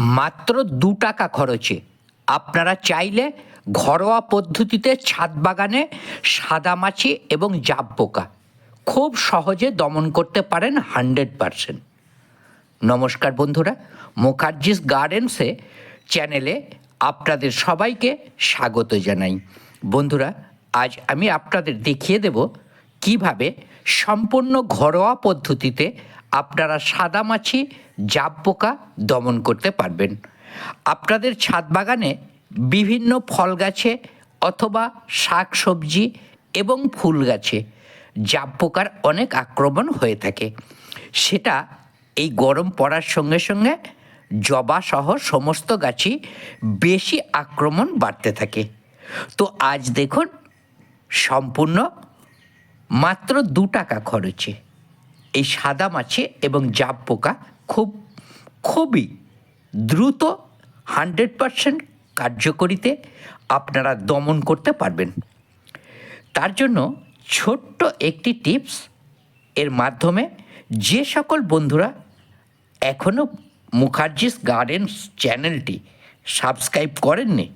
মাত্র দু টাকা খরচে। আপনারা চাইলে ঘরোয়া পদ্ধতিতে ছাদ বাগানে সাদামাছি এবং জাব পোকা খুব সহজে দমন করতে পারেন হান্ড্রেড পারসেন্ট। নমস্কার বন্ধুরা, মুখার্জিস গার্ডেন্সে চ্যানেলে আপনাদের সবাইকে স্বাগত জানাই। বন্ধুরা, আজ আমি আপনাদের দেখিয়ে দেব কীভাবে সম্পূর্ণ ঘরোয়া পদ্ধতিতে আপনারা সাদা মাছি, জাব পোকা দমন করতে পারবেন। আপনাদের ছাদ বাগানে বিভিন্ন ফল গাছে অথবা শাক সবজি এবং ফুল গাছে জাব পোকার অনেক আক্রমণ হয়ে থাকে। সেটা এই গরম পড়ার সঙ্গে সঙ্গে জবা সহ সমস্ত গাছই বেশি আক্রমণ বাড়তে থাকে। তো আজ দেখুন, সম্পূর্ণ মাত্র দু টাকা খরচে। এই সাদা মাছে এবং জাব পোকা খুব, খুবই দ্রুত হান্ড্রেড পারসেন্ট কার্যকরীতে আপনারা দমন করতে পারবেন। তার জন্য ছোট্ট একটি টিপস এর মাধ্যমে যে সকল বন্ধুরা এখনও মুখার্জিস গার্ডেন্স চ্যানেলটি সাবস্ক্রাইব করেননি,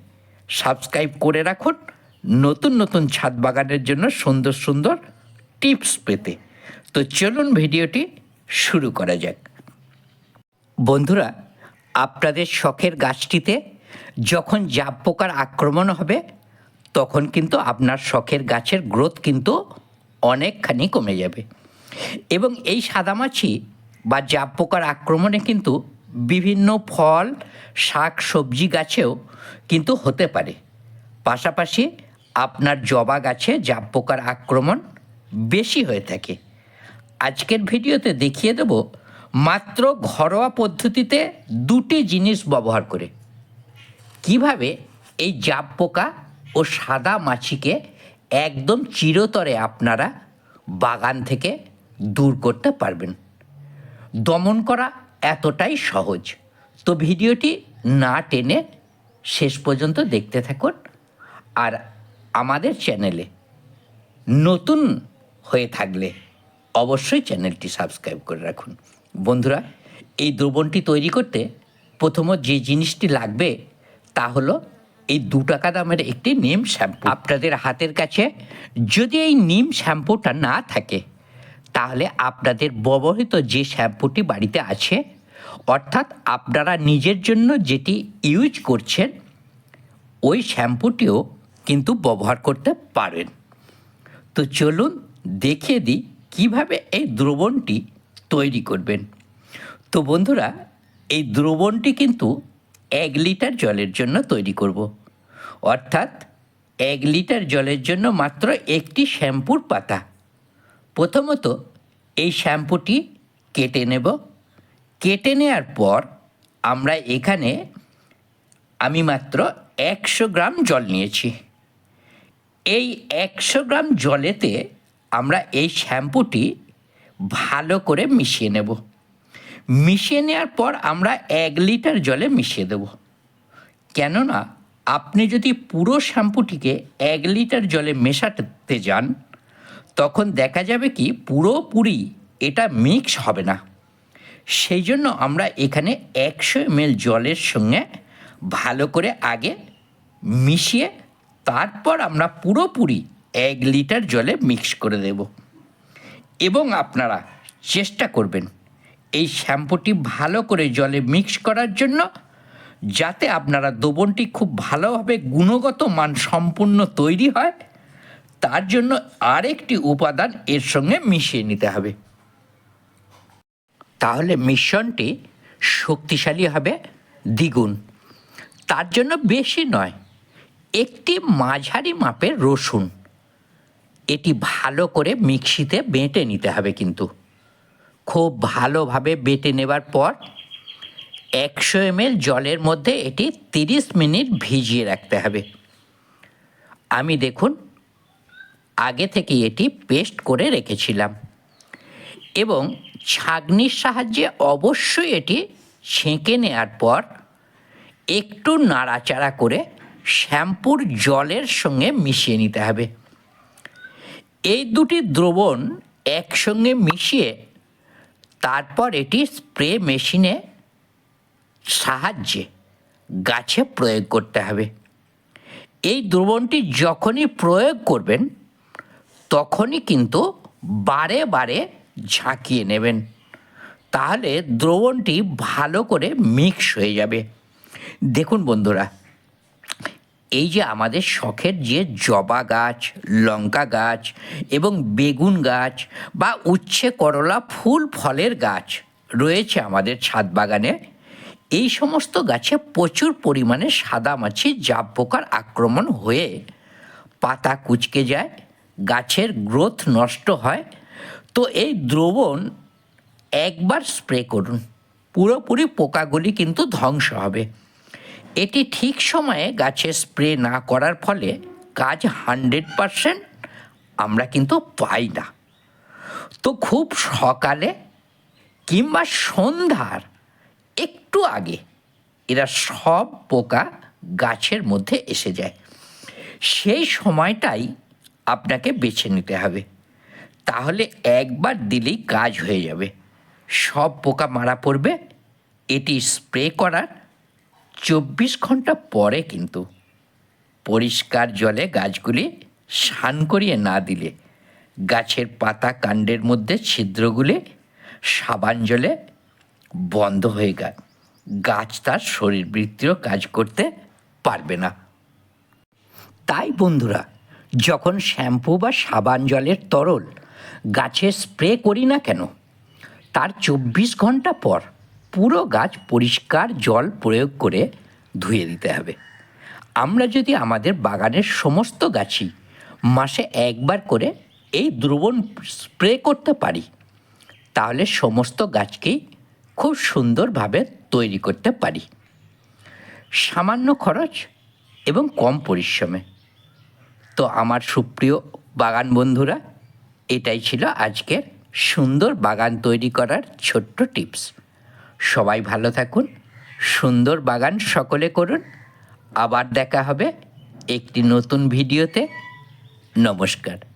সাবস্ক্রাইব করে রাখুন। নতুন নতুন ছাদ বাগানের জন্য সুন্দর সুন্দর টিপস পেতে। তো চলুন ভিডিওটি শুরু করা যাক। বন্ধুরা, আপনাদের শখের গাছটিতে যখন জাব পোকার আক্রমণ হবে, তখন কিন্তু আপনার শখের গাছের গ্রোথ কিন্তু অনেকখানি কমে যাবে। এবং এই সাদামাছি বা জাব পোকার আক্রমণে কিন্তু বিভিন্ন ফল, শাক, সবজি গাছেও কিন্তু হতে পারে। পাশাপাশি আপনার জবা গাছে জাব পোকার আক্রমণ বেশি হয়ে থাকে। আজকের ভিডিওতে দেখিয়ে দেব মাত্র ঘরোয়া পদ্ধতিতে দুটি জিনিস ব্যবহার করে। কীভাবে এই জাব পোকা ও সাদা মাছিকে একদম চিরতরে আপনারা বাগান থেকে দূর করতে পারবেন। দমন করা এতটাই সহজ। তো ভিডিওটি না টেনে শেষ পর্যন্ত দেখতে থাকুন আর আমাদের চ্যানেলে নতুন হয়ে থাকলে অবশ্যই চ্যানেলটি সাবস্ক্রাইব করে রাখুন। বন্ধুরা, এই দ্রবণটি তৈরি করতে প্রথমত যে জিনিসটি লাগবে তা হলো এই দু টাকা দামের একটি নিম শ্যাম্পু। আপনাদের হাতের কাছে যদি এই নিম শ্যাম্পুটা না থাকে, তাহলে আপনাদের ব্যবহৃত যে শ্যাম্পুটি বাড়িতে আছে, অর্থাৎ আপনারা নিজের জন্য যেটি ইউজ করছেন, ওই শ্যাম্পুটিও কিন্তু ব্যবহার করতে পারেন। তো চলুন দেখিয়ে দিই কীভাবে এই দ্রবণটি তৈরি করবেন? তো বন্ধুরা, এই দ্রবণটি কিন্তু এক লিটার জলের জন্য তৈরি করব। অর্থাৎ এক লিটার জলের জন্য মাত্র একটি শ্যাম্পুর পাতা। প্রথমত এই শ্যাম্পুটি কেটে নেব। কেটে নেওয়ার পর আমরা এখানে আমি মাত্র একশো গ্রাম জল নিয়েছি। এই একশো গ্রাম জলেতে আমরা এই শ্যাম্পুটি ভালো করে মিশিয়ে নেব। মিশিয়ে নেওয়ার পর আমরা এক লিটার জলে মিশিয়ে দেব। কেননা আপনি যদি পুরো শ্যাম্পুটিকে এক লিটার জলে মেশাতে যান, তখন দেখা যাবে কি পুরোপুরি এটা মিক্স হবে না। সেই জন্য আমরা এখানে একশো এমএল জলের সঙ্গে ভালো করে আগে মিশিয়ে তারপর আমরা পুরোপুরি এক লিটার জলে মিক্স করে দেব। এবং আপনারা চেষ্টা করবেন এই শ্যাম্পুটি ভালো করে জলে মিক্স করার জন্য যাতে আপনারা দ্রবণটি খুব ভালোভাবে গুণগত মান সম্পূর্ণ তৈরি হয়। তার জন্য আরেকটি উপাদান এর সঙ্গে মিশিয়ে নিতে হবে। তাহলে মিশ্রণটি শক্তিশালী হবে, দ্বিগুণ। তার জন্য বেশি নয়, একটি মাঝারি মাপের রসুন। এটি ভালো করে মিক্সিতে বেটে নিতে হবে কিন্তু। খুব ভালোভাবে বেটে নেবার পর একশো এমএল জলের মধ্যে এটি তিরিশ মিনিট ভিজিয়ে রাখতে হবে। আমি দেখুন, আগে থেকে এটি পেস্ট করে রেখেছিলাম এবং ছাঁকনির সাহায্যে অবশ্যই এটি ছেঁকে নেওয়ার পর একটু নাড়াচাড়া করে শ্যাম্পুর জলের সঙ্গে মিশিয়ে নিতে হবে। এই দুটি দ্রবণ একসঙ্গে মিশিয়ে তারপর এটি স্প্রে মেশিনে সাহায্যে গাছে প্রয়োগ করতে হবে। এই দ্রবণটি যখনই প্রয়োগ করবেন, তখনই কিন্তু বারে বারে ঝাঁকিয়ে নেবেন। তাহলে দ্রবণটি ভালো করে মিক্স হয়ে যাবে। দেখুন বন্ধুরা এই যে আমাদের শখের যে জবা গাছ, লঙ্কা গাছ এবং বেগুন গাছ বা উচ্ছে, করলা, ফুল, ফলের গাছ রয়েছে আমাদের ছাদ বাগানে। এই সমস্ত গাছে প্রচুর পরিমাণে সাদা মাছি, জাব পোকার আক্রমণ হয়ে পাতা কুচকে যায়, গাছের গ্রোথ নষ্ট হয়। তো এই দ্রবণ একবার স্প্রে করুন। পুরোপুরি পোকাগুলি কিন্তু ধ্বংস হবে। এটি ঠিক সময়ে গাছে স্প্রে না করার ফলে কাজ হান্ড্রেড পারসেন্ট আমরা কিন্তু পাই না। তো খুব সকালে কিংবা সন্ধ্যার একটু আগে এরা সব পোকা গাছের মধ্যে এসে যায়। সেই সময়টাই আপনাকে বেছে নিতে হবে। তাহলে একবার দিলেই কাজ হয়ে যাবে। সব পোকা মারা পড়বে, এটি স্প্রে করার চব্বিশ ঘণ্টা পরে কিন্তু পরিষ্কার জলে গাছগুলি স্নান করিয়ে না দিলে, গাছের পাতা কাণ্ডের মধ্যে ছিদ্রগুলি সাবান জলে বন্ধ হয়ে গেল গাছ তার শরীরবৃত্তিও কাজ করতে পারবে না। তাই বন্ধুরা, যখন শ্যাম্পু বা সাবান জলের তরল গাছে স্প্রে করি না কেন, তার চব্বিশ ঘণ্টা পর পুরো গাছ পরিষ্কার জল প্রয়োগ করে ধুয়ে দিতে হবে। আমরা যদি আমাদের বাগানের সমস্ত গাছই মাসে একবার করে এই দ্রবণ স্প্রে করতে পারি, তাহলে সমস্ত গাছকেই খুব সুন্দরভাবে তৈরি করতে পারি। সামান্য খরচ এবং কম পরিশ্রমে। তো আমার সুপ্রিয় বাগান বন্ধুরা, এটাই ছিল আজকের সুন্দর বাগান তৈরি করার ছোট্ট টিপস। সবাই ভালো থাকুন সুন্দর বাগান সকলে করুন। আবার দেখা হবে একটি নতুন ভিডিওতে। নমস্কার।